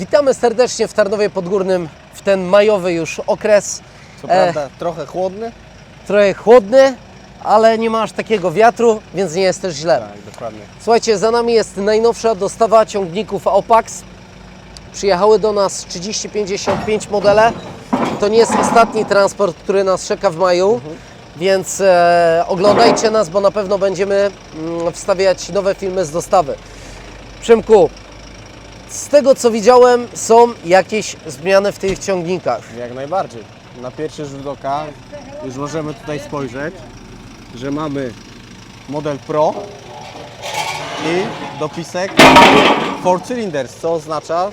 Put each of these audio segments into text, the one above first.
Witamy serdecznie w Tarnowie Podgórnym w ten majowy już okres. Co E. prawda trochę chłodny. Trochę chłodny, ale nie ma aż takiego wiatru, więc nie jest też źle. Tak, dokładnie. Słuchajcie, za nami jest najnowsza dostawa ciągników Aupax. Przyjechały do nas 3055 modele. To nie jest ostatni transport, który nas czeka w maju, więc e, oglądajcie nas, bo na pewno będziemy mm, wstawiać nowe filmy z dostawy. Przemku, z tego co widziałem, są jakieś zmiany w tych ciągnikach. Jak najbardziej. Na pierwszy rzut oka już możemy tutaj spojrzeć, że mamy model Pro i dopisek 4 cylinders, co oznacza,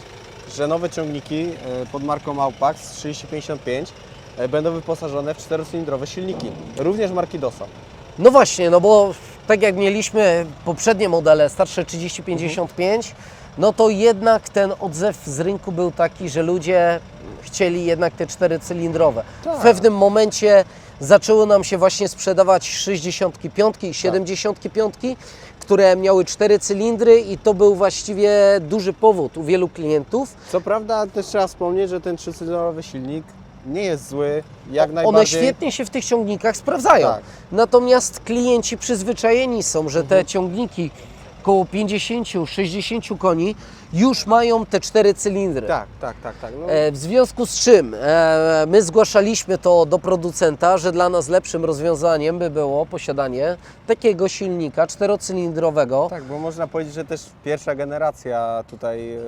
że nowe ciągniki e, pod marką Aupax 3055 e, będą wyposażone w czterocylindrowe silniki, również marki DOSA. No właśnie, no bo tak jak mieliśmy poprzednie modele, starsze 3055, no to jednak ten odzew z rynku był taki, że ludzie chcieli jednak te czterycylindrowe. Tak. W pewnym momencie zaczęły nam się właśnie sprzedawać 65 i 75, które miały cztery cylindry i to był właściwie duży powód u wielu klientów. Co prawda też trzeba wspomnieć, że ten trzycylindrowy silnik nie jest zły, jak One najbardziej. świetnie się w tych ciągnikach sprawdzają. Tak. Natomiast klienci przyzwyczajeni są, że te ciągniki około 50-60 koni już mają te cztery cylindry. Tak, tak, tak, tak. No, E, W związku z czym e, my zgłaszaliśmy to do producenta, że dla nas lepszym rozwiązaniem by było posiadanie takiego silnika czterocylindrowego. Tak, bo można powiedzieć, że też pierwsza generacja tutaj e,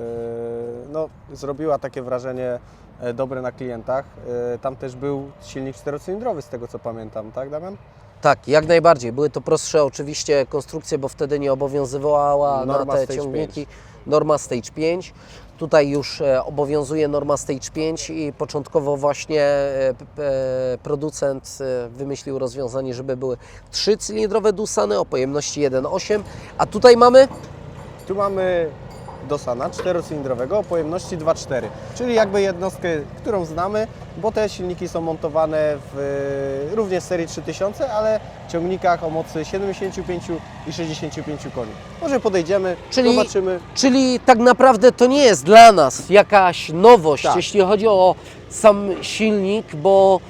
no, zrobiła takie wrażenie e, dobre na klientach. E, Tam też był silnik czterocylindrowy, z tego co pamiętam, tak Damian? Tak, jak najbardziej. Były to prostsze oczywiście konstrukcje, bo wtedy nie obowiązywała Norma na te Stage ciągniki norma Stage 5. Tutaj już e, obowiązuje norma Stage 5 i początkowo właśnie e, producent e, wymyślił rozwiązanie, żeby były trzycylindrowe Dusany o pojemności 1.8, a tutaj mamy Tu mamy Dosana czterocylindrowego o pojemności 2.4, czyli jakby jednostkę, którą znamy, bo te silniki są montowane w e, również serii 3000, ale w ciągnikach o mocy 75 i 65 koni. Może podejdziemy, Czyli- zobaczymy. Czyli tak naprawdę to nie jest dla nas jakaś nowość, Tak. jeśli chodzi o sam silnik, bo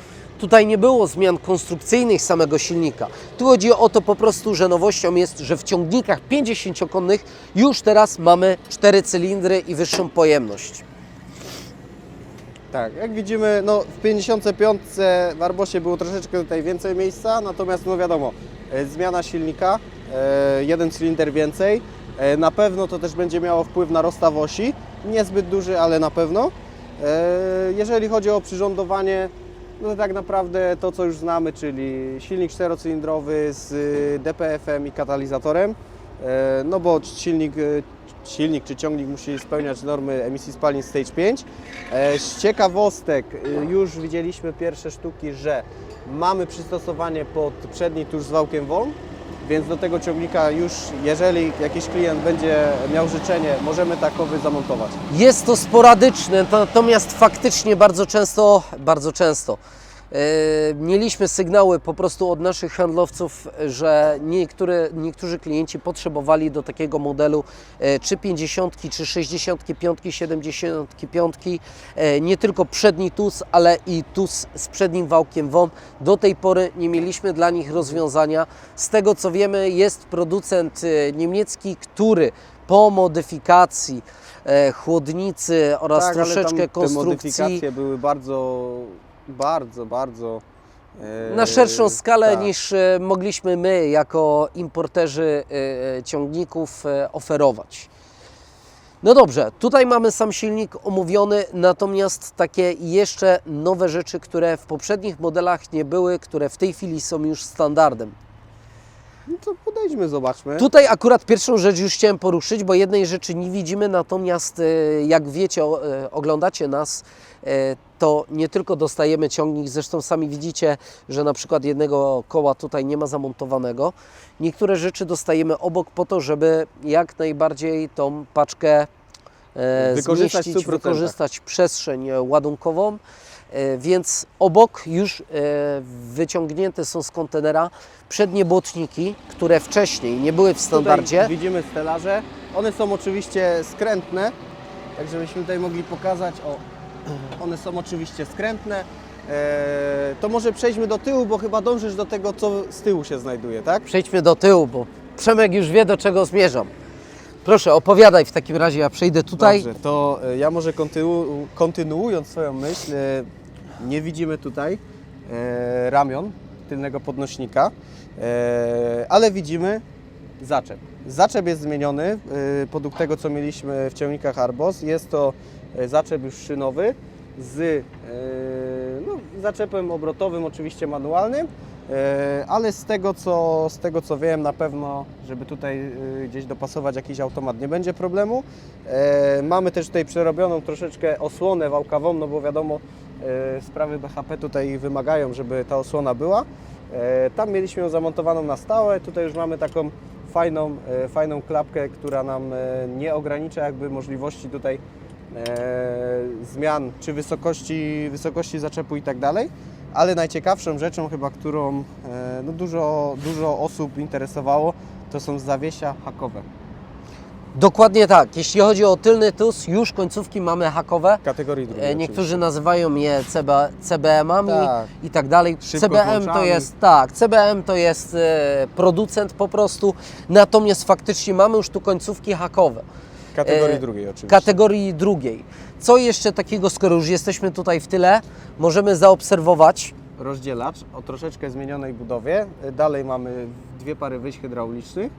tutaj nie było zmian konstrukcyjnych samego silnika. Tu chodzi o to po prostu, że nowością jest, że w ciągnikach 50-konnych już teraz mamy 4 cylindry i wyższą pojemność. Tak, jak widzimy, no w 55 w Arbosie było troszeczkę tutaj więcej miejsca, natomiast no wiadomo, e, zmiana silnika, e, jeden cylinder więcej, e, na pewno to też będzie miało wpływ na rozstaw osi, niezbyt duży, ale na pewno. Jeżeli chodzi o przyrządowanie, no tak naprawdę to co już znamy, czyli silnik czterocylindrowy z y, DPF-em i katalizatorem, E, no bo silnik, e, silnik czy ciągnik musi spełniać normy emisji spalin Stage 5. E, Z ciekawostek e, już widzieliśmy pierwsze sztuki, że mamy przystosowanie pod przedni tuż z wałkiem woln, więc do tego ciągnika już, jeżeli jakiś klient będzie miał życzenie, możemy takowy zamontować. Jest to sporadyczne, natomiast faktycznie bardzo często, bardzo często mieliśmy sygnały po prostu od naszych handlowców, że niektóre, niektórzy klienci potrzebowali do takiego modelu e, czy 50, czy 65, 75, e, nie tylko przedni TUS, ale i TUS z przednim wałkiem WOM. Do tej pory nie mieliśmy dla nich rozwiązania. Z tego co wiemy, jest producent e, niemiecki, który po modyfikacji e, chłodnicy oraz Tak, troszeczkę tam te konstrukcji modyfikacje były bardzo, bardzo, bardzo... e, na szerszą skalę tak. niż e, mogliśmy my jako importerzy e, ciągników oferować. No dobrze, tutaj mamy sam silnik omówiony, natomiast takie jeszcze nowe rzeczy, które w poprzednich modelach nie były, które w tej chwili są już standardem. No to podejdźmy, zobaczmy. Tutaj akurat pierwszą rzecz już chciałem poruszyć, bo jednej rzeczy nie widzimy, natomiast jak wiecie, oglądacie nas, to nie tylko dostajemy ciągnik, zresztą sami widzicie, że na przykład jednego koła tutaj nie ma zamontowanego. Niektóre rzeczy dostajemy obok po to, żeby jak najbardziej tą paczkę e, Wykorzystać zmieścić, 100%. wykorzystać przestrzeń e, ładunkową. E, Więc obok już e, wyciągnięte są z kontenera przednie błotniki, które wcześniej nie były w standardzie. Tutaj widzimy stelaże. One są oczywiście skrętne, tak żebyśmy tutaj mogli pokazać. O, one są oczywiście skrętne. E, to może przejdźmy do tyłu, bo chyba dążysz do tego, co z tyłu się znajduje, tak? Przejdźmy do tyłu, bo Przemek już wie, do czego zmierzam. Proszę, opowiadaj w takim razie, ja przejdę tutaj. Dobrze, to e, ja może kontynu, kontynuując swoją myśl, e, nie widzimy tutaj ramion tylnego podnośnika, ale widzimy zaczep. Zaczep jest zmieniony podług tego, co mieliśmy w ciągnikach Arbos. Jest to zaczep już szynowy z e, no, zaczepem obrotowym, oczywiście manualnym, e, ale z tego, co, z tego co wiem, na pewno, żeby tutaj e, gdzieś dopasować jakiś automat, nie będzie problemu. E, Mamy też tutaj przerobioną troszeczkę osłonę wałkawą, no bo wiadomo, e, sprawy BHP tutaj wymagają, żeby ta osłona była. E, Tam mieliśmy ją zamontowaną na stałe, tutaj już mamy taką fajną, e, fajną klapkę, która nam e, nie ogranicza jakby możliwości tutaj e, zmian czy wysokości, wysokości zaczepu i tak dalej. Ale najciekawszą rzeczą chyba, którą e, no dużo, dużo osób interesowało, to są zawiesia hakowe. Dokładnie tak. Jeśli chodzi o tylny tus, już końcówki mamy hakowe. Kategorii drugiej. E, Niektórzy nazywają je CB, CBM-ami Tak. i tak dalej. Szybko CBM to jest tak, CBM to jest e, producent po prostu, natomiast faktycznie mamy już tu końcówki hakowe. Kategorii e, drugiej oczywiście. Kategorii drugiej. Co jeszcze takiego, skoro już jesteśmy tutaj w tyle, możemy zaobserwować? rozdzielacz o troszeczkę zmienionej budowie. Dalej mamy dwie pary wyjść hydraulicznych,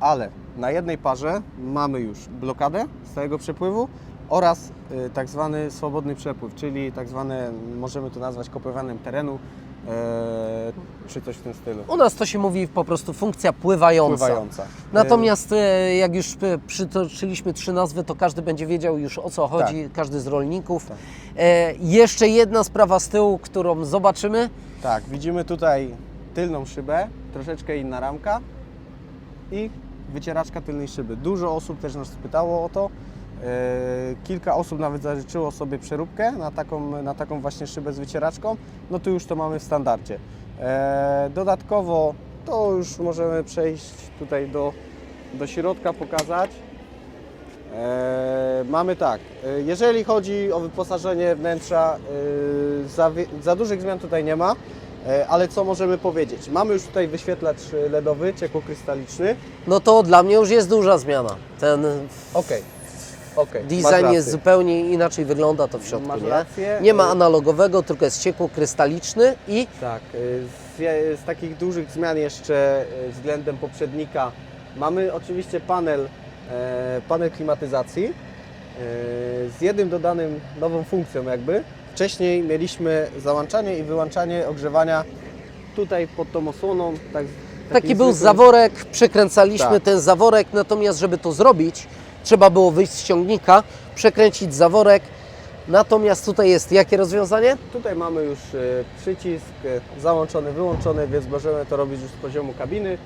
ale na jednej parze mamy już blokadę stałego przepływu oraz y, tak zwany swobodny przepływ, czyli tak zwane, możemy to nazwać kopiowaniem terenu, e, czy coś w tym stylu. U nas to się mówi po prostu funkcja pływająca. Pływająca. Natomiast e, jak już przytoczyliśmy trzy nazwy, to każdy będzie wiedział już o co chodzi, każdy z rolników. Tak. E, jeszcze jedna sprawa z tyłu, którą zobaczymy. Tak, widzimy tutaj tylną szybę, troszeczkę inna ramka i wycieraczka tylnej szyby. Dużo osób też nas pytało o to. E, Kilka osób nawet zażyczyło sobie przeróbkę na taką, na taką właśnie szybę z wycieraczką. No to już to mamy w standardzie. E, Dodatkowo to już możemy przejść tutaj do, do środka, pokazać. E, mamy tak, jeżeli chodzi o wyposażenie wnętrza, za, za dużych zmian tutaj nie ma, ale co możemy powiedzieć? Mamy już tutaj wyświetlacz LEDowy, ciekłokrystaliczny. No to dla mnie już jest duża zmiana. Ten Okej, okej. design jest zupełnie inacej, wygląda to w środku. Nie, nie ma analogowego, tylko jest ciekło krystaliczny i Tak, y, z, z takich dużych zmian jeszcze y, względem poprzednika mamy oczywiście panel, e, panel klimatyzacji e, z jednym dodanym nową funkcją jakby. Wcześniej mieliśmy załączanie i wyłączanie ogrzewania tutaj pod tą osłoną. Tak, taki był zwykłym- zaworek, przekręcaliśmy Tak. ten zaworek, natomiast żeby to zrobić, trzeba było wyjść z ciągnika, przekręcić zaworek. Natomiast tutaj jest jakie rozwiązanie? Tutaj mamy już e, przycisk e, załączony, wyłączony, więc możemy to robić już z poziomu kabiny.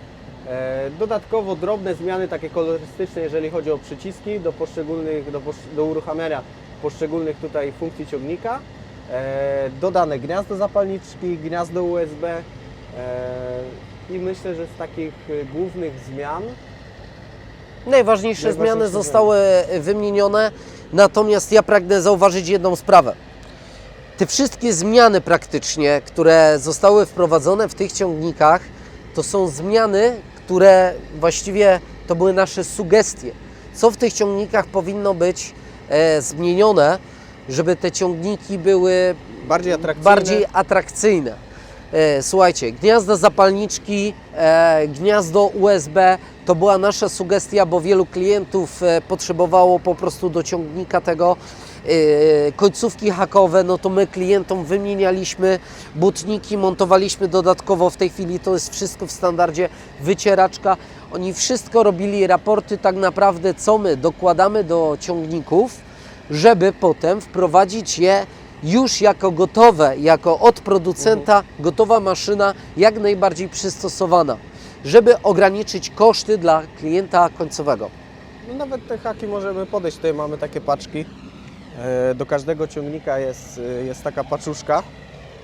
E, Dodatkowo drobne zmiany takie kolorystyczne, jeżeli chodzi o przyciski do poszczególnych, do, posz- do uruchamiania poszczególnych tutaj funkcji ciągnika. E, Dodane gniazdo zapalniczki, gniazdo USB e, i myślę, że z takich głównych zmian Najważniejsze zmiany. zostały wymienione, natomiast ja pragnę zauważyć jedną sprawę. Te wszystkie zmiany praktycznie, które zostały wprowadzone w tych ciągnikach, to są zmiany, które właściwie to były nasze sugestie. Co w tych ciągnikach powinno być e, zmienione, żeby te ciągniki były bardziej atrakcyjne. bardziej atrakcyjne. E, Słuchajcie, gniazda zapalniczki, e, gniazdo USB to była nasza sugestia, bo wielu klientów e, potrzebowało po prostu do ciągnika tego końcówki hakowe, no to my klientom wymienialiśmy butniki, montowaliśmy dodatkowo w tej chwili, to jest wszystko w standardzie wycieraczka. Oni wszystko robili, raporty tak naprawdę, co my dokładamy do ciągników, żeby potem wprowadzić je już jako gotowe, jako od producenta gotowa maszyna, jak najbardziej przystosowana, żeby ograniczyć koszty dla klienta końcowego. No nawet te haki możemy podejść. Tutaj mamy takie paczki. E, Do każdego ciągnika jest, e, jest taka paczuszka.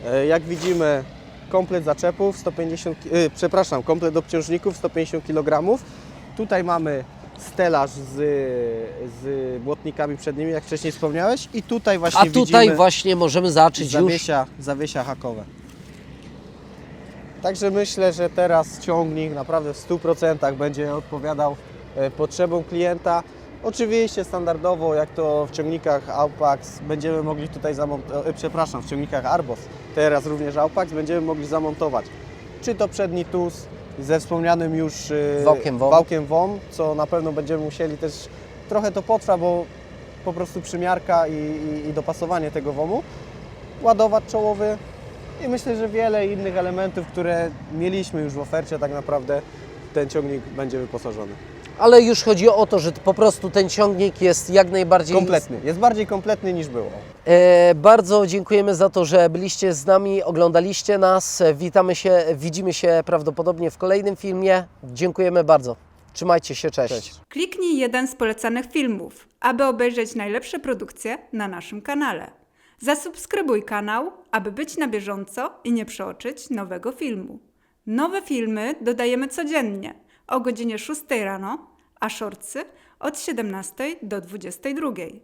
E, Jak widzimy, komplet zaczepów 150, ki- e, przepraszam, komplet obciążników 150 kg. Tutaj mamy stelaż z, z błotnikami przednimi, jak wcześniej wspomniałeś. I tutaj właśnie A tutaj widzimy właśnie możemy zacząć już. zawiesia, zawiesia hakowe. Także myślę, że teraz ciągnik naprawdę w 100% będzie odpowiadał e, potrzebom klienta. Oczywiście standardowo, jak to w ciągnikach Aupax, będziemy mogli tutaj zamontować, przepraszam, w ciągnikach Arbos, teraz również Aupax, będziemy mogli zamontować czy to przedni TUS ze wspomnianym już Wałkiem WOM. wałkiem WOM, co na pewno będziemy musieli też, trochę to potrwa, bo po prostu przymiarka i, i, i dopasowanie tego WOM-u, ładowacz czołowy i myślę, że wiele innych elementów, które mieliśmy już w ofercie, tak naprawdę ten ciągnik będzie wyposażony. Ale już chodzi o to, że po prostu ten ciągnik jest jak najbardziej Kompletny. Jest bardziej kompletny niż było. E, bardzo dziękujemy za to, że byliście z nami, oglądaliście nas. Witamy się, widzimy się prawdopodobnie w kolejnym filmie. Dziękujemy bardzo. Trzymajcie się, cześć. Cześć. Kliknij jeden z polecanych filmów, aby obejrzeć najlepsze produkcje na naszym kanale. Zasubskrybuj kanał, aby być na bieżąco i nie przeoczyć nowego filmu. Nowe filmy dodajemy codziennie o godzinie 6 rano, a shortsy od 17 do 22.